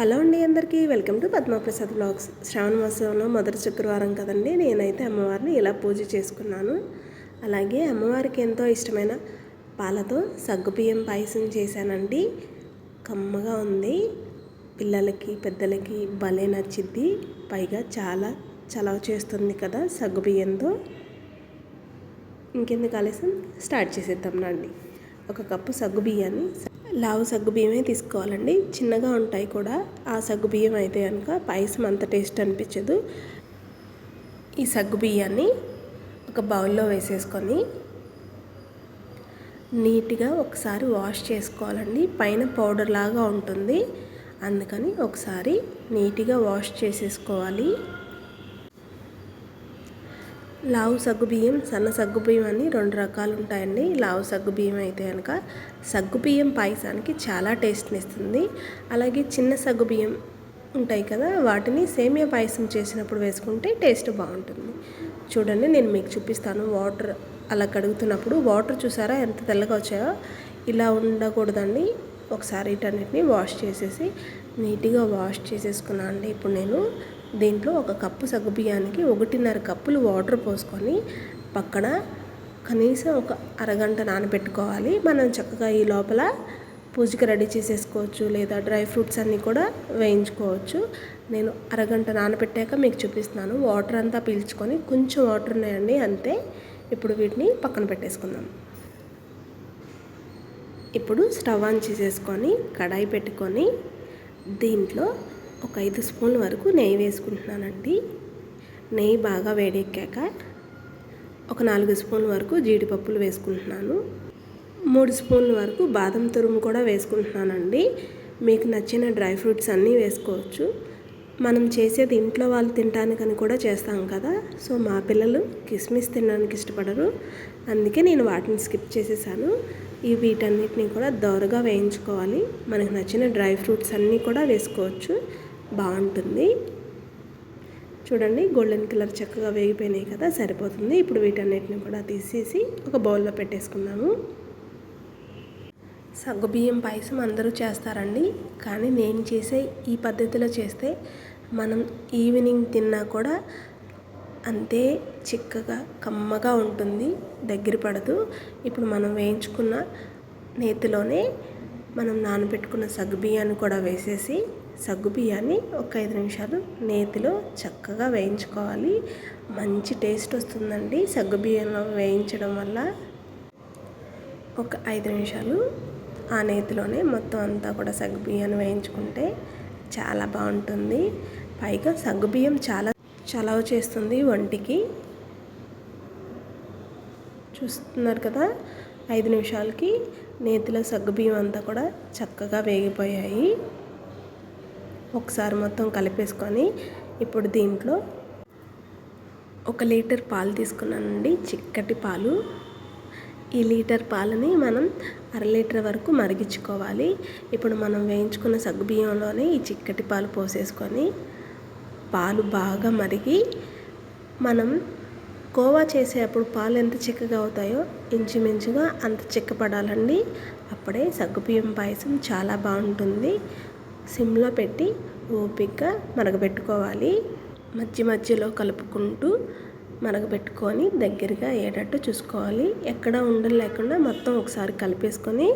Hello అండి అందరికీ. Welcome to Padmaprasad blogs. Shravana మాసంలో మొదటి శుక్రవారం కదండి. నేనైతే అమ్మవారిని ఇలా పూజ చేసుకున్నాను. అలాగే అమ్మవారికి ఎంతో ఇష్టమైన పాలతో సగ్గుబియ్యం పాయసం చేశానండి. కమ్మగా ఉంది. పిల్లలకి పెద్దలకి భలే నచ్చిద్ది. పైగా చాలా చలవ చేస్తుంది కదా సగ్గుబియ్యంతో ఇంకెందుకు ఆలస్యం? స్టార్ట్ చేసేద్దాం రండి. ఒక కప్పు సగ్గుబియ్యాన్ని లావు సగ్గు బియ్యమే తీసుకోవాలండి. చిన్నగా ఉంటాయి కూడా. ఆ సగ్గు బియ్యం అయితే కనుక పాయసం అంత టేస్ట్ అనిపించదు. ఈ సగ్గు బియ్యాన్ని ఒక బౌల్లో వేసేసుకొని నీట్గా ఒకసారి వాష్ చేసుకోవాలండి. పైన పౌడర్ లాగా ఉంటుంది. అందుకని ఒకసారి నీట్గా వాష్ చేసేసుకోవాలి. లావు సగ్గుబియ్యం సన్న సగ్గుబియ్యం అని రెండు రకాలు ఉంటాయండి. లావు సగ్గుబియ్యం అయితే కనుక సగ్గుబియ్యం పాయసానికి చాలా టేస్ట్ని ఇస్తుంది. అలాగే చిన్న సగ్గుబియ్యం ఉంటాయి కదా వాటిని సేమియా పాయసం చేసినప్పుడు వేసుకుంటే టేస్ట్ బాగుంటుంది. చూడండి నేను మీకు చూపిస్తాను వాటర్ అలా కడుగుతున్నప్పుడు. వాటర్ చూసారా ఎంత తెల్లగా వచ్చాయో? ఇలా ఉండకూడదండి. ఒకసారి వీటన్నిటిని వాష్ చేసేసి నీట్గా వాష్ చేసేసుకున్నాను అండి ఇప్పుడు నేను దీంట్లో ఒక కప్పు సగ్గుబియ్యానికి ఒకటిన్నర కప్పులు వాటర్ పోసుకొని పక్కన కనీసం ఒక అరగంట నానబెట్టుకోవాలి. మనం చక్కగా ఈ లోపల పూజకి రెడీ చేసేసుకోవచ్చు లేదా డ్రై ఫ్రూట్స్ అన్నీ కూడా వేయించుకోవచ్చు. నేను అరగంట నానబెట్టాక మీకు చూపిస్తున్నాను. వాటర్ అంతా పీల్చుకొని కొంచెం వాటర్ ఉన్నాయండి అంతే. ఇప్పుడు వీటిని పక్కన పెట్టేసుకుందాం. ఇప్పుడు స్టవ్ ఆన్ చేసేసుకొని కడాయి పెట్టుకొని దీంట్లో ఒక ఐదు స్పూన్ల వరకు నెయ్యి వేసుకుంటున్నానండి. నెయ్యి బాగా వేడెక్కాక ఒక నాలుగు స్పూన్ల వరకు జీడిపప్పులు వేసుకుంటున్నాను. మూడు స్పూన్ల వరకు బాదం తురుము కూడా వేసుకుంటున్నానండి. మీకు నచ్చిన డ్రై ఫ్రూట్స్ అన్నీ వేసుకోవచ్చు. మనం చేసేది ఇంట్లో వాళ్ళు తినడానికని కూడా చేస్తాం కదా. సో మా పిల్లలు కిస్మిస్ తినడానికి ఇష్టపడరు. అందుకే నేను వాటిని స్కిప్ చేసేసాను. ఈ వీటన్నిటిని కూడా దోరగా వేయించుకోవాలి. మనకు నచ్చిన డ్రై ఫ్రూట్స్ అన్నీ కూడా వేసుకోవచ్చు. బాగుంటుంది. చూడండి గోల్డెన్ కలర్ చక్కగా వేగిపోయినాయి కదా సరిపోతుంది. ఇప్పుడు వీటన్నిటిని కూడా తీసేసి ఒక బౌల్లో పెట్టేసుకున్నాము సగ్గుబియ్యం పాయసం అందరూ చేస్తారండి కానీ నేను చేసే ఈ పద్ధతిలో చేస్తే మనం ఈవినింగ్ తిన్నా కూడా అంతే చిక్కగా కమ్మగా ఉంటుంది దగ్గర పడదు. ఇప్పుడు మనం వేయించుకున్న నేతిలోనే మనం నానబెట్టుకున్న సగ్గుబియ్యాన్ని కూడా వేసేసి సగ్గుబియ్యాన్ని ఒక ఐదు నిమిషాలు నేతిలో చక్కగా వేయించుకోవాలి. మంచి టేస్ట్ వస్తుందండి సగ్గుబియ్యంలో వేయించడం వల్ల. ఒక ఐదు నిమిషాలు ఆ నేతిలోనే మొత్తం అంతా కూడా సగ్గుబియ్యాన్ని వేయించుకుంటే చాలా బాగుంటుంది. పైగా సగ్గుబియ్యం చాలా చలవ చేస్తుంది వంటికి చూస్తున్నారు కదా ఐదు నిమిషాలకి నేతిలో సగ్గుబియ్యం అంతా కూడా చక్కగా వేగిపోయాయి. ఒకసారి మొత్తం కలిపేసుకొని ఇప్పుడు దీంట్లో ఒక లీటర్ పాలు తీసుకున్నానండి చిక్కటి పాలు. ఈ లీటర్ పాలని మనం అర లీటర్ వరకు మరిగించుకోవాలి. ఇప్పుడు మనం వేయించుకున్న సగ్గుబియ్యంలోనే ఈ చిక్కటి పాలు పోసేసుకొని పాలు బాగా మరిగి మనం కోవా చేసేటప్పుడు పాలు ఎంత చిక్కగా అవుతాయో ఇంచుమించుగా అంత చిక్కపడాలండి. అప్పుడే సగ్గుబియ్యం పాయసం చాలా బాగుంటుంది. సిమ్లో పెట్టి ఓపిక్గా మరగబెట్టుకోవాలి. మధ్య మధ్యలో కలుపుకుంటూ మరగబెట్టుకొని దగ్గరగా అయ్యేటట్టు చూసుకోవాలి. ఎక్కడ ఉండలు లేకుండా మొత్తం ఒకసారి కలిపేసుకొని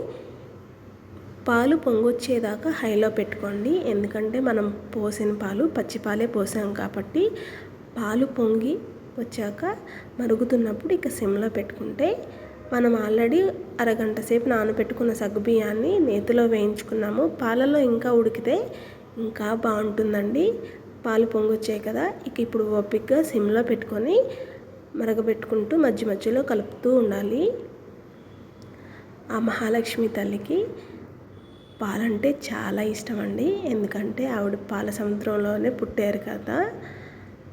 పాలు పొంగొచ్చేదాకా హైలో పెట్టుకోండి. ఎందుకంటే మనం పోసిన పాలు పచ్చిపాలే పోసాం కాబట్టి పాలు పొంగి వచ్చాక మరుగుతున్నప్పుడు ఇక సిమ్లో పెట్టుకుంటే మనం ఆల్రెడీ అరగంట సేపు నానబెట్టుకున్న సగ్గుబియ్యాన్ని నేతిలో వేయించుకున్నాము. పాలలో ఇంకా ఉడికితే ఇంకా బాగుంటుందండి. పాలు పొంగొచ్చాయి కదా ఇక ఇప్పుడు ఓపిక్గా సిమ్లో పెట్టుకొని మరగబెట్టుకుంటూ మధ్య మధ్యలో కలుపుతూ ఉండాలి. ఆ మహాలక్ష్మి తల్లికి పాలంటే చాలా ఇష్టం అండి ఎందుకంటే ఆవిడ పాల సముద్రంలోనే పుట్టారు కదా.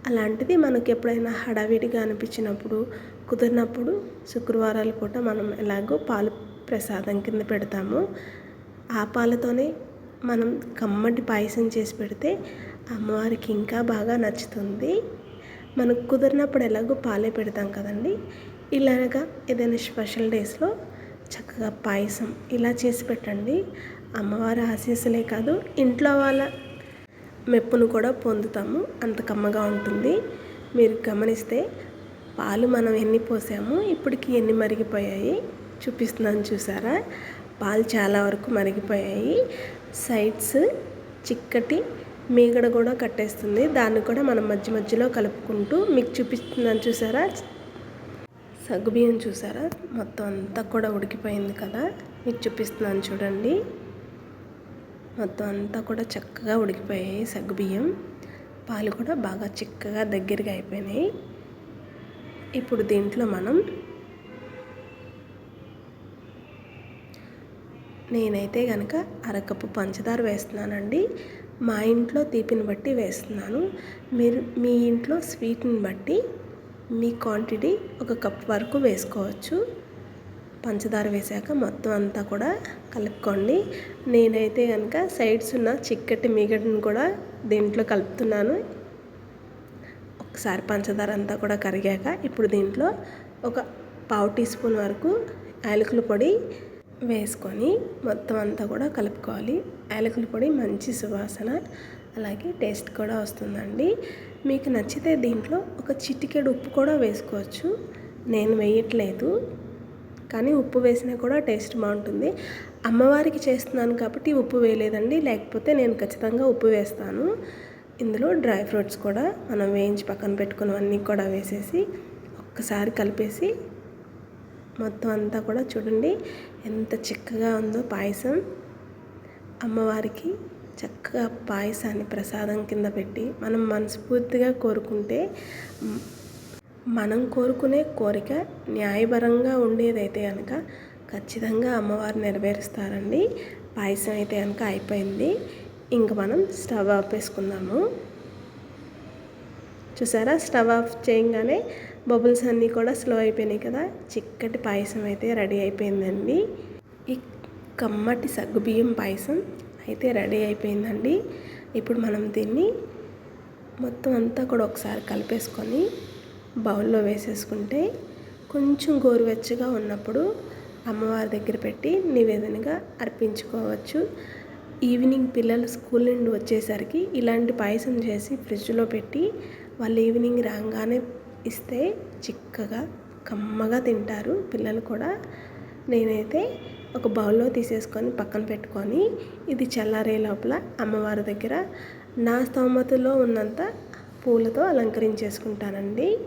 అలాంటిది మనకి ఎప్పుడైనా హడావిడిగా అనిపించినప్పుడు కుదిరినప్పుడు శుక్రవారాల పూట మనం ఎలాగో పాలు ప్రసాదం కింద పెడతాము. ఆ పాలతోనే మనం కమ్మటి పాయసం చేసి పెడితే అమ్మవారికి ఇంకా బాగా నచ్చుతుంది. మనకు కుదిరినప్పుడు ఎలాగో పాలే పెడతాం కదండి. ఇలాగా ఏదైనా స్పెషల్ డేస్లో చక్కగా పాయసం ఇలా చేసి పెట్టండి. అమ్మవారి ఆశీస్సులే కాదు ఇంట్లో వాళ్ళ మెప్పును కూడా పొందుతాము. అంత కమ్మగా ఉంటుంది. మీరు గమనిస్తే పాలు మనం ఎన్ని పోసాము ఇప్పటికి ఎన్ని మరిగిపోయాయి చూపిస్తున్నాను చూసారా? పాలు చాలా వరకు మరిగిపోయాయి. సైడ్స్ చిక్కటి మీగడ కూడా కట్టేస్తుంది. దాన్ని కూడా మనం మధ్య మధ్యలో కలుపుకుంటూ మీకు చూపిస్తున్నాను చూసారా? సగ్గుబియ్యం చూసారా? మొత్తం అంతా కూడా ఉడికిపోయింది కదా. మీకు చూపిస్తున్నాను చూడండి. మొత్తం అంతా కూడా చక్కగా ఉడికిపోయాయి సగ్గుబియ్యం పాలు కూడా బాగా చిక్కగా దగ్గరగా అయిపోయినాయి. ఇప్పుడు దీంట్లో మనం నేనైతే కనుక అరకప్పు పంచదార వేస్తున్నానండి. మా ఇంట్లో తీపిని బట్టి వేస్తున్నాను. మీరు మీ ఇంట్లో స్వీట్ని బట్టి మీ క్వాంటిటీ ఒక కప్ వరకు వేసుకోవచ్చు. పంచదార వేసాక మొత్తం అంతా కూడా కలుపుకోండి. నేనైతే కనుక సైడ్స్ ఉన్న చిక్కటి మిగటిని కూడా దీంట్లో కలుపుతున్నాను. ఒకసారి పంచదార అంతా కూడా కరిగాక ఇప్పుడు దీంట్లో ఒక పావు టీ స్పూన్ వరకు యాలకుల పొడి వేసుకొని మొత్తం అంతా కూడా కలుపుకోవాలి. యాలకుల పొడి మంచి సువాసన అలాగే టేస్ట్ కూడా వస్తుందండి. మీకు నచ్చితే దీంట్లో ఒక చిటికెడు ఉప్పు కూడా వేసుకోవచ్చు. నేను వేయట్లేదు. కానీ ఉప్పు వేసినా కూడా టేస్ట్ బాగుంటుంది. అమ్మవారికి చేస్తున్నాను కాబట్టి ఉప్పు వేయలేదండి. లేకపోతే నేను ఖచ్చితంగా ఉప్పు వేస్తాను. ఇందులో డ్రై ఫ్రూట్స్ కూడా మనం వేయించి పక్కన పెట్టుకున్నవన్నీ కూడా వేసేసి ఒక్కసారి కలిపేసి మొత్తం అంతా కూడా చూడండి ఎంత చిక్కగా ఉందో పాయసం. అమ్మవారికి చక్కగా పాయసాన్ని ప్రసాదం కింద పెట్టి మనం మనస్ఫూర్తిగా కోరుకుంటే మనం కోరుకునే కోరిక న్యాయపరంగా ఉండేదైతే కనుక ఖచ్చితంగా అమ్మవారు నెరవేరుస్తారండి. పాయసం అయితే కనుక అయిపోయింది. ఇంక మనం స్టవ్ ఆపేసుకుందాము చూసారా? స్టవ్ ఆఫ్ చేయగానే బబుల్స్ అన్నీ కూడా స్లో అయిపోయినాయి కదా. చిక్కటి పాయసం అయితే రెడీ అయిపోయిందండి. ఈ కమ్మటి సగ్గుబియ్యం పాయసం అయితే రెడీ అయిపోయిందండి. ఇప్పుడు మనం దీన్ని మొత్తం అంతా కూడా ఒకసారి కలిపేసుకొని బౌల్లో వేసేసుకుంటే కొంచెం గోరువెచ్చగా ఉన్నప్పుడు అమ్మవారి దగ్గర పెట్టి నివేదనగా అర్పించుకోవచ్చు. ఈవినింగ్ పిల్లలు స్కూల్ నుండి వచ్చేసరికి ఇలాంటి పాయసం చేసి ఫ్రిడ్జ్లో పెట్టి వాళ్ళు ఈవినింగ్ రాగానే ఇస్తే చిక్కగా కమ్మగా తింటారు. పిల్లలు కూడా నేనైతే ఒక బౌల్లో తీసేసుకొని పక్కన పెట్టుకొని ఇది చల్లారే లోపల అమ్మవారి దగ్గర నా స్తోమతలో ఉన్నంత పూలతో అలంకరించేసుకుంటానండి.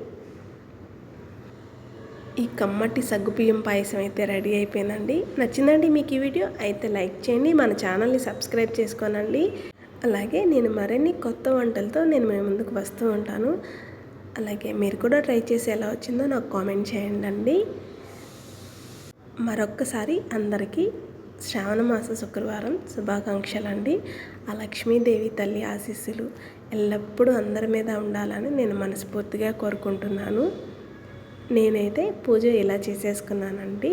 ఈ కమ్మటి సగ్గుబియ్యం పాయసం అయితే రెడీ అయిపోయిందండి. నచ్చిందండి మీకు ఈ వీడియో అయితే లైక్ చేయండి మన ఛానల్ని సబ్స్క్రైబ్ చేసుకోనండి. అలాగే నేను మరిన్ని కొత్త వంటలతో నేను మీ ముందుకు వస్తూ ఉంటాను. అలాగే మీరు కూడా ట్రై చేసి ఎలా వచ్చిందో నాకు కామెంట్ చేయండి అండి మరొక్కసారి అందరికీ శ్రావణ మాస శుక్రవారం శుభాకాంక్షలు అండి ఆ లక్ష్మీదేవి తల్లి ఆశీస్సులు ఎల్లప్పుడూ అందరి మీద ఉండాలని నేను మనస్ఫూర్తిగా కోరుకుంటున్నాను. నేనైతే పూజ ఇలా చేసేసుకున్నానండి